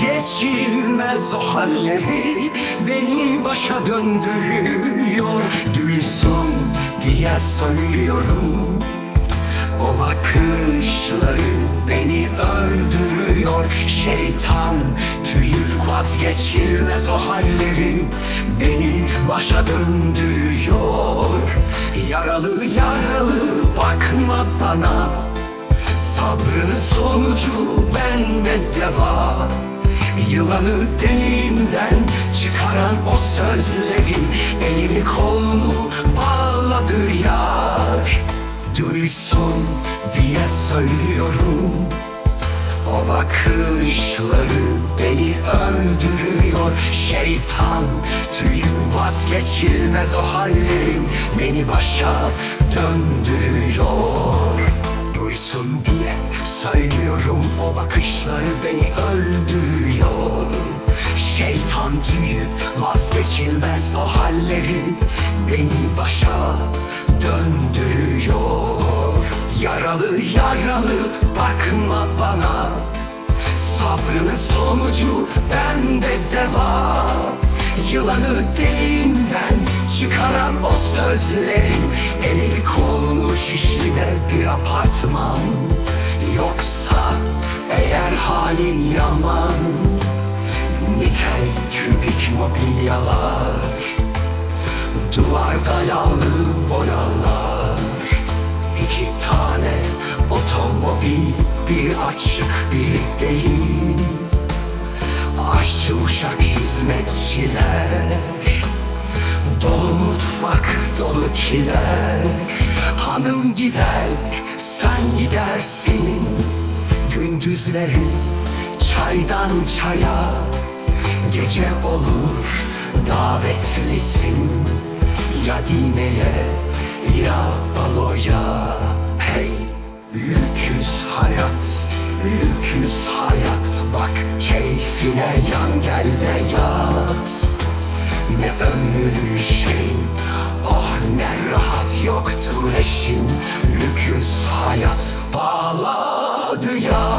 Vazgeçilmez o halleri Beni başa döndürüyor. Duysun diye söylüyorum O bakışları beni öldürüyor. Şeytan tüyür vazgeçilmez o hallerim Beni başa döndürüyor. Yaralı yaralı bakma bana. Sabrın sonucu bende deva Yılanı deliğimden çıkaran o sözlerin Elimi kolumu bağladı yar. Duysun diye söylüyorum O bakışları beni öldürüyor. Şeytan tüyüm vazgeçilmez o hallerim Beni başa döndürüyor. Duysun diye söylüyorum O bakışları beni öldürüyor. Şeytan tüyü vazgeçilmez o halleri Beni başa döndürüyor. Yaralı yaralı bakma bana. Sabrının sonucu bende deva Yılanı deliğinden çıkaran o sözlerin Elini kolunu şişlide bir apartman Yoksa eğer halin yaman Nitel kübik mobilyalar Duvarda yağlı boyalar İki tane otomobil Bir açık bir değil. Aşçı uşak hizmetçiler Dolu mutfak dolu kiler Hanım gider sen gidersin. Gündüzleri çaydan çaya Gece olur davetlisin. Ya dineye ya baloya Hey lüküs hayat Lüküs hayat. Bak keyfine yan gel de yat Ne ömür şey hayat bağladı ya